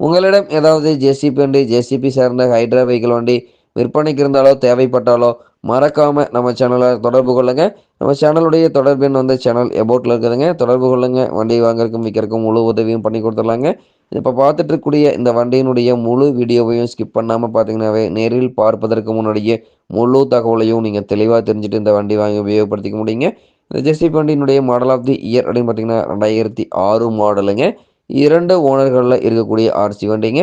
உங்களிடம் ஏதாவது ஜேசிபி வண்டி ஜேசிபி சார்ந்த ஹைட்ரா வெஹிக்கிள் வண்டி விற்பனைக்கு இருந்தாலோ தேவைப்பட்டாலோ மறக்காமல் நம்ம சேனலை தொடர்பு கொள்ளுங்க. நம்ம சேனலுடைய தொடர்பு வந்து சேனல் எபோட்டில் இருக்குதுங்க. தொடர்பு கொள்ளுங்க. வண்டி வாங்குறதுக்கும் விற்கிறக்கும் முழு உதவியும் பண்ணி கொடுத்துடலாங்க. இப்போ பார்த்துட்டு இருக்கக்கூடிய இந்த வண்டியினுடைய முழு வீடியோவையும் ஸ்கிப் பண்ணாமல் பார்த்தீங்கன்னாவே நேரில் பார்ப்பதற்கு முன்னாடியே முழு தகவலையும் நீங்கள் தெளிவாக தெரிஞ்சுட்டு இந்த வண்டி வாங்கி உபயோகப்படுத்திக்க முடியுங்க. இந்த ஜெசிபி வண்டியினுடைய மாடல் ஆஃப் தி இயர் அப்படின்னு பார்த்தீங்கன்னா ரெண்டாயிரத்தி ஆறு மாடலுங்க இரண்டு ஓனர்களில் இருக்கக்கூடிய ஆர்சி வண்டிங்க.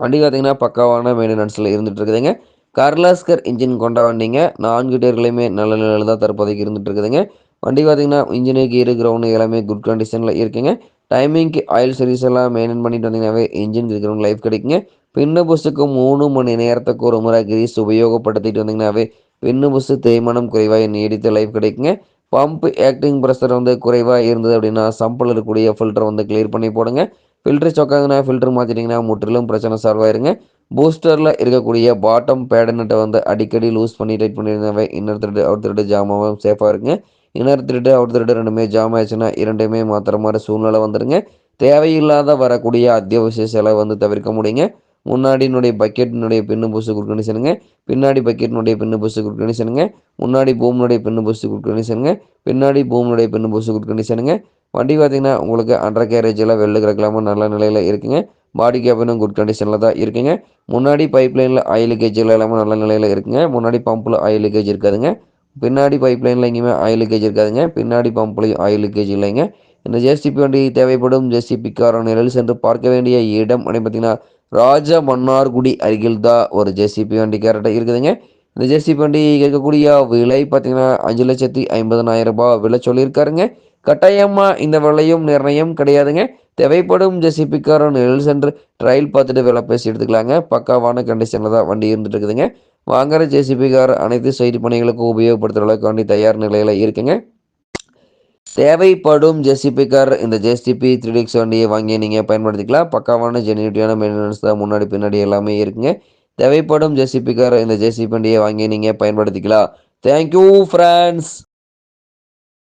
வண்டி பார்த்தீங்கன்னா பக்காவான மெயின்டெனன்ஸில் இருந்துகிட்டு இருக்குதுங்க கர்லாஸ்கர் இன்ஜின் கொண்ட வண்டிங்க. நான்கு டேர்களையுமே நல்ல நிலையில் தான் தற்போதைக்கு இருந்துட்டு இருக்குதுங்க வண்டி பார்த்தீங்கன்னா இன்ஜினு கீரு கிரவுண்டு எல்லாமே குட் கண்டிஷனில் இருக்குங்க. டைமிங்க்கு ஆயில் சர்வீஸ் எல்லாம் மெயின்டைன் பண்ணிட்டு வந்தீங்கன்னாவே இன்ஜின் இருக்கிறவங்க லைஃப் கிடைக்குங்க. பின்னு பஸ்ஸுக்கு மூணு மணி நேரத்துக்கு ஒரு முறை கிரீஸ் உபயோகப்படுத்திட்டு வந்தீங்கன்னாவே பின்னு பஸ்ஸு தேய்மானம் குறைவாக நீடித்த லைஃப் கிடைக்குங்க. பம்ப் ஆக்டிங் ப்ரெஷர் வந்து குறைவாக இருந்தது அப்படின்னா சம்பிள் இருக்கக்கூடிய ஃபில்டர் வந்து கிளியர் பண்ணி போடுங்க. ஃபில்டர் சொக்காங்கன்னா ஃபில்டர் மாற்றிட்டிங்கன்னா முற்றிலும் பிரச்சனை சால்வ் ஆயிருங்க. பூஸ்டரில் இருக்கக்கூடிய பாட்டம் பேடனட்டை வந்து அடிக்கடி லூஸ் பண்ணி டைட் பண்ணியிருந்தாவே இன்னர் திருடு அவுட் திருடு ஜாமாவும் சேஃபாக இருங்க. இன்னர் திருடு அவுட் திருடு ரெண்டுமே ஜாம் ஆயிடுச்சுன்னா இரண்டுமே மாத்திர மாதிரி சூழ்நிலை வந்துடுங்க தேவையில்லாத வரக்கூடிய அத்தியாவசிய செலவு வந்து தவிர்க்க முடியுங்க. முன்னாடினுடைய பக்கெட்டினுடைய பின்னு கொடுக்கணும் சொல்லுங்கள் பின்னாடி பக்கெட்டினுடைய பின்னு கொடுக்கணும் சொல்லுங்கள் முன்னாடி பூமினுடைய பின்னு கொடுக்கணும் சொல்லுங்கள் பின்னாடி பூமினுடைய பின்னு கொடுக்கணும் சொல்லுங்கள் வண்டி பார்த்திங்கன்னா உங்களுக்கு அண்டர் எல்லாம் வெள்ளு கிடக்கலாமல் நல்ல நிலையில் இருக்குங்க. பாடி கேபினும் குட் கண்டிஷனில் தான் இருக்குங்க. முன்னாடி பைப் லைனில் ஆயில் கேஜில் எல்லாமே நல்ல நிலையில் இருக்குங்க. முன்னாடி பம்பில் ஆயில் லீக்கேஜ் இருக்காதுங்க. பின்னாடி பைப் லைனில் எங்கேயுமே ஆயில் லீக்கேஜ் இருக்காதுங்க. பின்னாடி பம்ப்லேயும் ஆயில் லீக்கேஜ் இல்லைங்க. இந்த ஜேசிபி வண்டி தேவைப்படும். ஜேசிபி காரன் நிழல் சென்று பார்க்க வேண்டிய இடம் அப்படின்னு பார்த்தீங்கன்னா ராஜ மன்னார்குடி அருகில் தான் ஒரு ஜேசிபி வண்டி கேரட்டை இருக்குதுங்க. இந்த ஜேசிபி வண்டி கேட்கக்கூடிய விலை பார்த்தீங்கன்னா அஞ்சு லட்சத்தி ஐம்பதனாயிரம் ரூபாய் விலை சொல்லியிருக்காருங்க. கட்டாயமாக இந்த விலையும் நிர்ணயம் கிடையாதுங்க. தேவைப்படும் ஜெசிபிக்காரன் நிழல் சென்று ட்ரையல் பார்த்துட்டு விலை பேசி எடுத்துக்கலாங்க. பக்காவான கண்டிஷனில் தான் வண்டி இருந்துட்டு இருக்குதுங்க. வாங்குற ஜேசிபிக்கார் அனைத்து செய்தி பணிகளுக்கும் உபயோகப்படுத்துகிற அளவுக்கு வண்டி தயார் நிலையில் இருக்குங்க. தேவைப்படும் ஜெசிபிக்கார் இந்த ஜேசிபி த்ரீ டிக்ஸ் வண்டியை வாங்கி நீங்கள் பயன்படுத்திக்கலாம். பக்காவான ஜெனியூட்டியான மெயின்டெனன்ஸ் தான் முன்னாடி பின்னாடி எல்லாமே இருக்குங்க. தேவைப்படும் ஜேசிபிக்கார் இந்த ஜேசிபி வண்டியை வாங்கி நீங்கள் பயன்படுத்திக்கலாம். Thank you friends